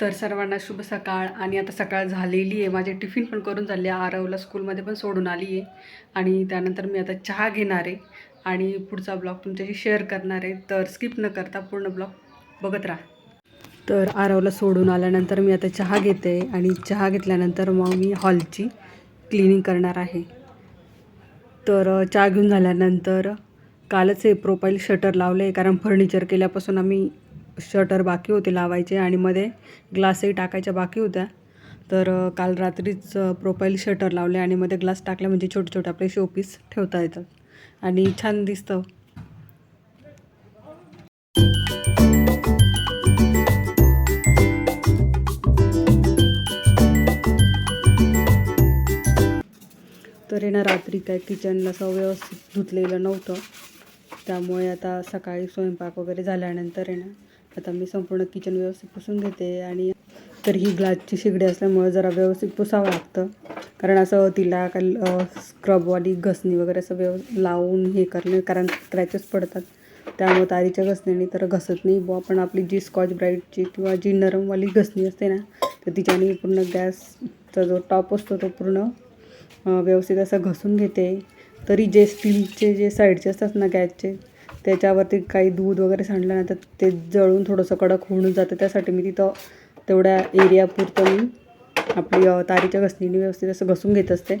तर सर्वांना शुभ सकाळ. आणि आता सकाळ झालेली आहे. माझे टिफिन पण करून झाले आरवला स्कूलमध्ये पण सोडून आली आहे. आणि त्यानंतर मी आता चहा घेणार आहे. आणि पुढचा ब्लॉग तुमच्याशी शेअर करणार आहे. तर स्किप न करता पूर्ण ब्लॉग बघत राहा. तर आरवला सोडून आल्यानंतर मी आता चहा घेते आणि चहा घेतल्यानंतर मग मी हॉलची क्लिनिंग करणार आहे. तर चहा घेऊन झाल्यानंतर कालच हे प्रोफाईल शटर लावलं आहे कारण फर्निचर केल्यापासून आम्ही शटर बाकी होते लावायचे आणि मध्ये ग्लासही टाकायच्या बाकी होत्या. तर काल रात्रीच प्रोफाईल शटर लावले आणि मध्ये ग्लास टाकले म्हणजे छोटे छोटे आपले शोपीस ठेवता येतात. आणि छान दिसतं. तर आहे ना रात्री काय किचनला असं व्यवस्थित धुतलेलं नव्हतं. त्यामुळे आता सकाळी स्वयंपाक वगैरे झाल्यानंतर आहे ना आता मी संपूर्ण किचन व्यवस्थित पुसून घेते आणि तर ही ग्लासची शेगडी असल्यामुळं जरा व्यवस्थित पुसावं लागतं. कारण असं तिला काय स्क्रबवाली घसणी वगैरे असं व्यव लावून हे करणे कारण स्क्रॅचेस पडतात. त्यामुळे तारीच्या घसण्याने तर घसत नाही. बुवा पण आपली जी स्कॉच ब्राईटची किंवा जी नरमवाली घसणी असते ना तर तिच्याने पूर्ण गॅसचा जो टॉप असतो तो पूर्ण व्यवस्थित असं घसून घेते. तरी जे स्टीलचे जे साईडचे असतात ना गॅसचे त्याच्यावरती काही दूध वगैरे सांडलं तर ते जळून थोडंसं कडक होऊन जातं. त्यासाठी मी तिथं तेवढ्या एरियापुरतं मी आपली तारीच्या घसणीने व्यवस्थित असं घसून घेत असते.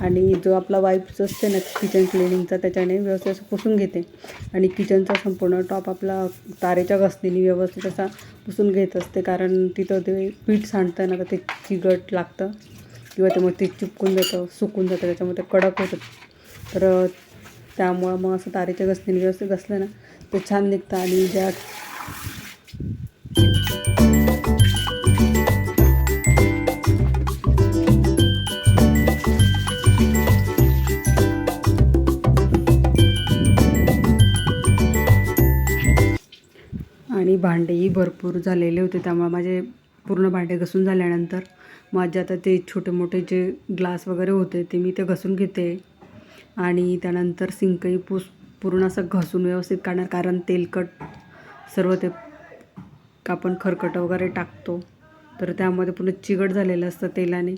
आणि जो आपला वाईप्स असते ना किचन क्लिनिंगचा त्याच्याने व्यवस्थित असं पुसून घेते. आणि किचनचा संपूर्ण टॉप आपला तारेच्या घसणीने व्यवस्थित असा पुसून घेत असते. कारण तिथं ते पीठ सांडतं ना तर ते चिगट लागतं. किंवा ते मग ते चिपकून जातं सुकून जातं त्याच्यामुळे ते कडक होतं. तर त्यामुळं मग असं तारेच्या घसणीने व्यवस्थित घसलं ना ते छान निघतं आणि ज्या आणि भांडेही भरपूर झालेले होते त्यामुळे माझे पूर्ण भांडे घसून झाल्यानंतर माझे आता ते छोटे मोठे जे ग्लास वगैरे होते ते मी ते घसून घेते. आणि त्यानंतर सिंकही पुस पूर्ण असं घसून व्यवस्थित काढणार कारण तेलकट सर्व ते आपण खरकट वगैरे टाकतो. तर त्यामध्ये पूर्ण चिकट झालेलं असतं तेलाने.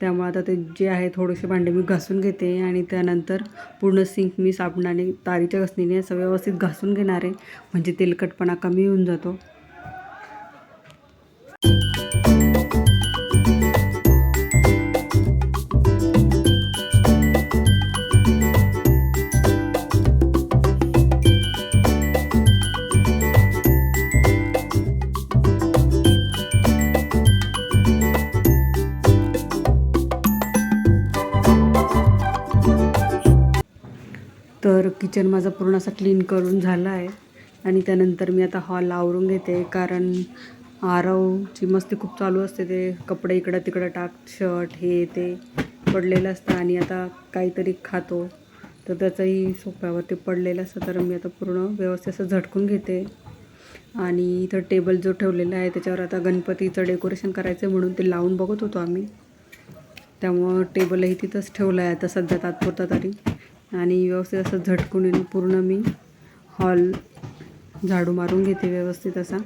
त्यामुळे आता ते जे आहे थोडेसे भांडे मी घासून घेते आणि त्यानंतर पूर्ण सिंक मी साबणाने तारीच्या घसणीने असं व्यवस्थित घासून घेणार आहे. म्हणजे तेलकटपणा कमी होऊन जातो. तर किचन माझा पूर्ण असा क्लीन करून झाला आहे. आणि त्यानंतर मी आता हॉल आवरून घेते. कारण आरवची मस्ती खूप चालू असते. ते कपडे इकडं तिकडं टाक शर्ट हे ते पडलेलं असतं. आणि आता काहीतरी खातो. तर त्याचंही सोप्यावरती पडलेलं असतं. तर मी आता पूर्ण व्यवस्थित असं झटकून घेते. आणि इथं टेबल जो ठेवलेला आहे त्याच्यावर आता गणपतीचं डेकोरेशन करायचं आहे म्हणून ते लावून बघत होतो आम्ही. त्यामुळं टेबलही तिथंच ठेवलं आहे. आता सध्या तात्पुरता तरी. आणि व्यवस्थित असं झटकून येऊन पूर्ण मी हॉल झाडू मारून घेते व्यवस्थित असा.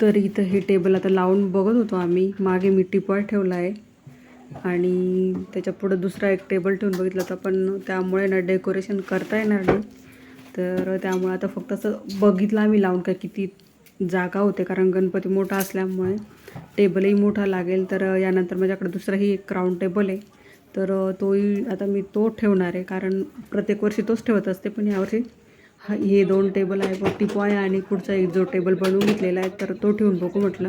तर इथं हे टेबल आता लावून बघत होतो आम्ही. मागे मी टिपॉय ठेवला आहे. आणि त्याच्या पुढं दुसरा एक टेबल ठेवून बघितलं होतं पण त्यामुळे ना डेकोरेशन करता येणार नाही. तर त्यामुळे आता फक्त असं बघितलं आम्ही लावून काय किती जागा होते कारण गणपती मोठा असल्यामुळे टेबलही मोठा लागेल. तर यानंतर माझ्याकडे दुसराही एक राऊंड टेबल आहे. तर तोही आता मी तो ठेवणार आहे कारण प्रत्येक वर्षी तोच ठेवत असते. पण यावर्षी हा हे दोन टेबल आहे व टिपॉय आणि पुढचा एक जो टेबल बनवून घेतलेला आहे तर तो ठेवून बघू म्हटलं.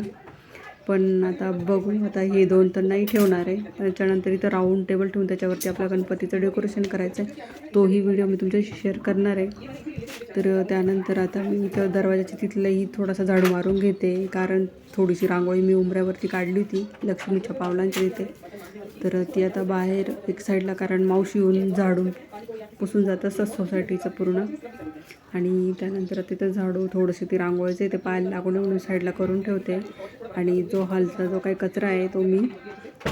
पण आता बघू आता हे दोन तर नाही ठेवणार आहे. त्याच्यानंतर इथं राऊंड टेबल ठेवून त्याच्यावरती आपल्या गणपतीचं डेकोरेशन करायचं आहे. तोही व्हिडिओ मी तुमच्याशी शेअर करणार आहे. तर त्यानंतर आता मी इथं दरवाजाची तिथलंही थोडासा झाडू मारून घेते कारण थोडीशी रांगोळी मी उंबऱ्यावरती काढली होती लक्ष्मीच्या पावलांच्या इथे. तर ती आता बाहेर एक साईडला कारण मावशी येऊन झाडून पुसून जात असतात सोसायटीचं पूर्ण. आणि त्यानंतर तिथं झाडू थोडंसं ती रांगोळीचे ते पाहायला लागून म्हणून साईडला करून ठेवते. आणि जो हलचा जो काही कचरा आहे तो मी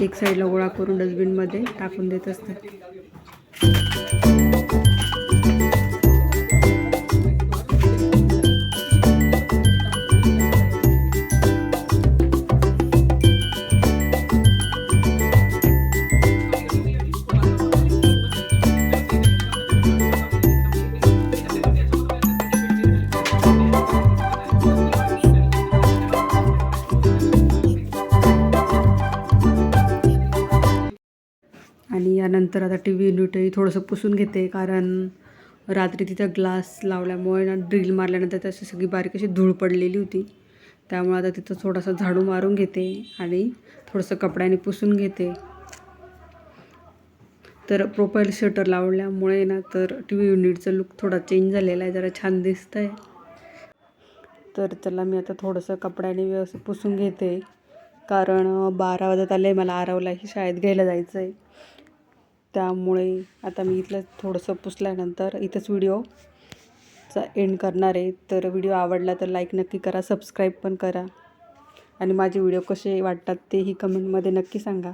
एक साईडला गोळा करून डस्टबिनमध्ये टाकून देत असते. नंतर आता टी व्ही युनिटही थोडंसं पुसून घेते कारण रात्री तिथं ग्लास लावल्यामुळे ना ड्रिल मारल्यानंतर त्याची सगळी बारीक अशी धूळ पडलेली होती. त्यामुळे आता तिथं थोडासा झाडू मारून घेते आणि थोडंसं कपड्याने पुसून घेते. तर प्रोफाईल शटर लावल्यामुळे ना तर टी व्ही युनिटचं लुक थोडा चेंज झालेला आहे जरा छान दिसतं आहे तर चला मी आता थोडंसं कपड्याने व्यवस्थित पुसून घेते कारण बारा वाजत आले मला आरवलाही शाळेत घ्यायला जायचं आहे त्यामुळे आता मी इथलं थोडंसं पुसल्यानंतर इथंच व्हिडिओचा एंड करणार आहे. तर व्हिडिओ आवडला तर लाईक नक्की करा सबस्क्राईब पण करा. आणि माझे व्हिडिओ कसे वाटतात तेही कमेंटमध्ये नक्की सांगा.